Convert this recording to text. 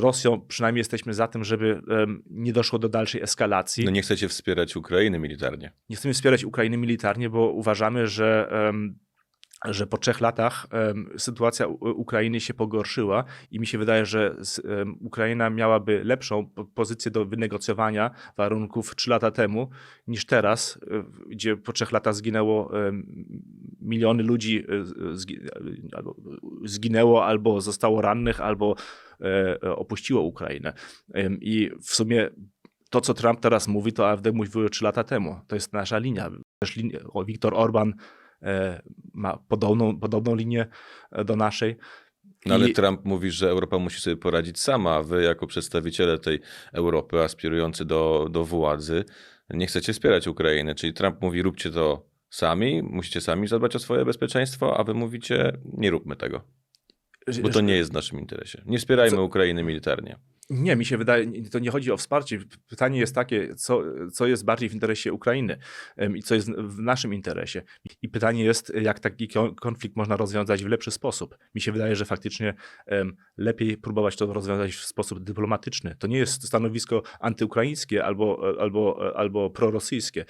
Rosją przynajmniej jesteśmy za tym, żeby em, nie doszło do dalszej eskalacji. No nie chcecie wspierać Ukrainy militarnie. Nie chcemy wspierać Ukrainy militarnie, bo uważamy, że, em, że po trzech latach em, sytuacja Ukrainy się pogorszyła i mi się wydaje, że z, em, Ukraina miałaby lepszą po- pozycję do wynegocjowania warunków trzy lata temu niż teraz, e, gdzie po trzech latach zginęło miliony ludzi, e, zgi- albo zginęło albo zostało rannych, albo opuściło Ukrainę. I w sumie to, co Trump teraz mówi, to AfD mówiło trzy lata temu. To jest nasza linia. Też linia o, Viktor Orban e, ma podobną, podobną linię e, do naszej. No ale I- Trump mówi, że Europa musi sobie poradzić sama, a wy jako przedstawiciele tej Europy aspirujący do, do władzy nie chcecie wspierać Ukrainy. Czyli Trump mówi róbcie to sami, musicie sami zadbać o swoje bezpieczeństwo, a wy mówicie nie róbmy tego, bo to nie jest w naszym interesie. Nie wspierajmy Co- Ukrainy militarnie. Nie, mi się wydaje, to nie chodzi o wsparcie. Pytanie jest takie, co, co jest bardziej w interesie Ukrainy i co jest w naszym interesie. I pytanie jest, jak taki ko- konflikt można rozwiązać w lepszy sposób. Mi się wydaje, że faktycznie lepiej próbować to rozwiązać w sposób dyplomatyczny. To nie jest stanowisko antyukraińskie albo, albo, albo prorosyjskie.